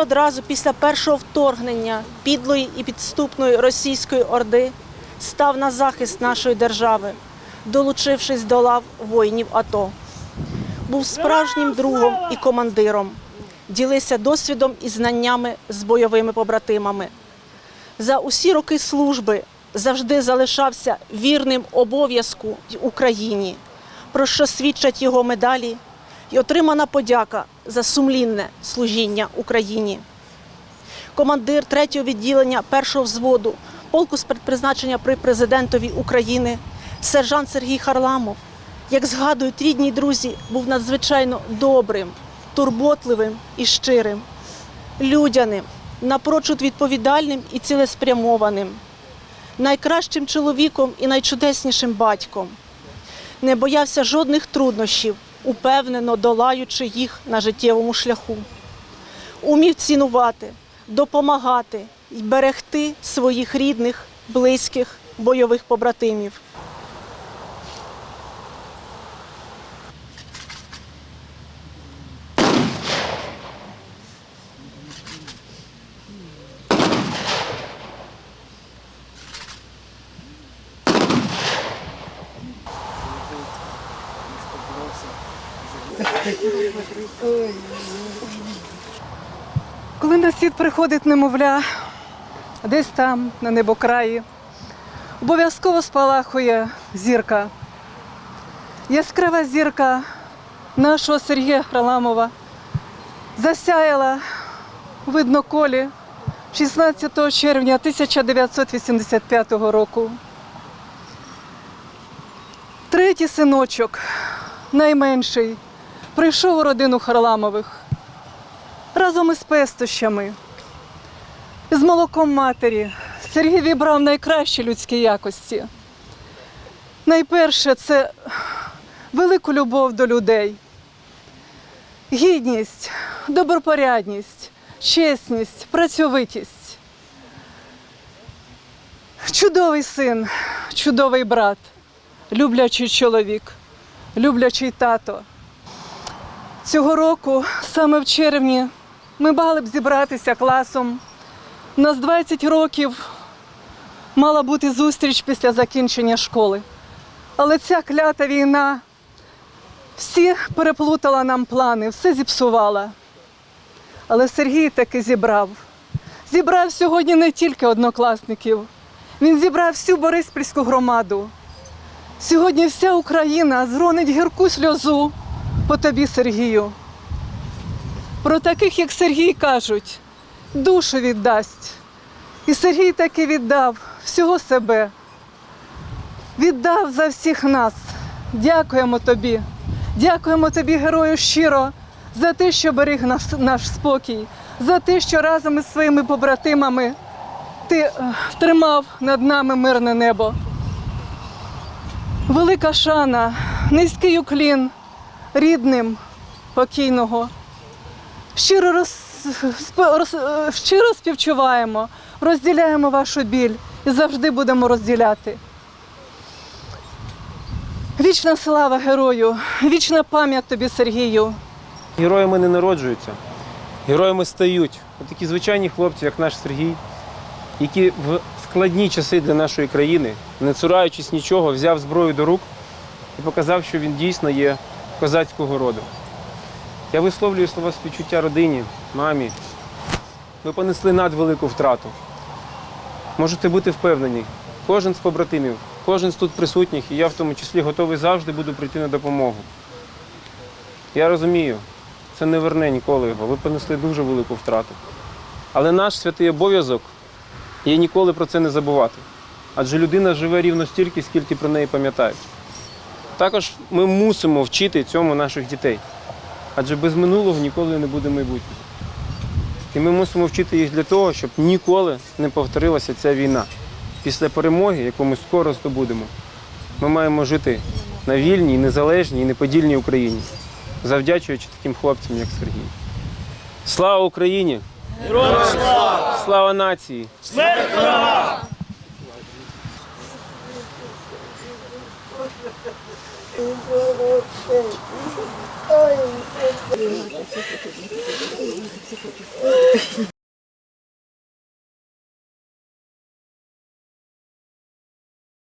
одразу після першого вторгнення підлої і підступної російської орди став на захист нашої держави, долучившись до лав воїнів АТО. Був справжнім другом і командиром, ділився досвідом і знаннями з бойовими побратимами. За усі роки служби завжди залишався вірним обов'язку Україні, про що свідчать його медалі і отримана подяка сумлінне служіння Україні. Командир 3-го відділення першого взводу полку спецпризначення при президентові України, сержант Сергій Харламов, як згадують рідні друзі, був надзвичайно добрим, турботливим і щирим, людяним, напрочуд відповідальним і цілеспрямованим, найкращим чоловіком і найчудеснішим батьком. Не боявся жодних труднощів, упевнено долаючи їх на життєвому шляху. Умів цінувати, допомагати і берегти своїх рідних, близьких, бойових побратимів. Коли на світ приходить немовля, десь там, на небокраї, обов'язково спалахує зірка. Яскрава зірка нашого Сергія Храламова засяяла в видноколі 16 червня 1985 року. Третій синочок, найменший, прийшов у родину Харламових разом із пестощами, з молоком матері. Сергій вібрав найкращі людські якості. Найперше це велику любов до людей, гідність, добропорядність, чесність, працьовитість. Чудовий син, чудовий брат, люблячий чоловік, люблячий тато. Цього року, саме в червні, ми мали б зібратися класом. У нас 20 років мала бути зустріч після закінчення школи. Але ця клята війна всі переплутала нам плани, все зіпсувала. Але Сергій таки зібрав. Зібрав сьогодні не тільки однокласників, він зібрав всю Бориспільську громаду. Сьогодні вся Україна зронить гірку сльозу по тобі, Сергію. Про таких, як Сергій, кажуть, душу віддасть. І Сергій таки віддав всього себе. Віддав за всіх нас. Дякуємо тобі. Дякуємо тобі, герою, щиро, за те, що беріг наш, наш спокій, за те, що разом із своїми побратимами ти е, тримав над нами мирне небо. Велика шана, низький уклін рідним покійного. Щиро, роз, роз, щиро співчуваємо, розділяємо вашу біль і завжди будемо розділяти. Вічна слава герою, вічна пам'ять тобі, Сергію. Героями не народжуються, героями стають. Такі звичайні хлопці, як наш Сергій, які в складні часи для нашої країни, не цураючись нічого, взяв зброю до рук і показав, що він дійсно є козацького роду. Я висловлюю слова співчуття родині, мамі. Ви понесли надвелику втрату. Можете бути впевнені, кожен з побратимів, кожен з тут присутніх, і я в тому числі готовий завжди буду прийти на допомогу. Я розумію, це не верне ніколи його. Ви понесли дуже велику втрату. Але наш святий обов'язок є ніколи про це не забувати. Адже людина живе рівно стільки, скільки про неї пам'ятають. Також ми мусимо вчити цьому наших дітей. Адже без минулого ніколи не буде майбутнього. І ми мусимо вчити їх для того, щоб ніколи не повторилася ця війна. Після перемоги, яку ми скоро здобудемо, ми маємо жити на вільній, незалежній і неподільній Україні, завдячуючи таким хлопцям, як Сергій. Слава Україні! Героям слава! Слава нації! Ой,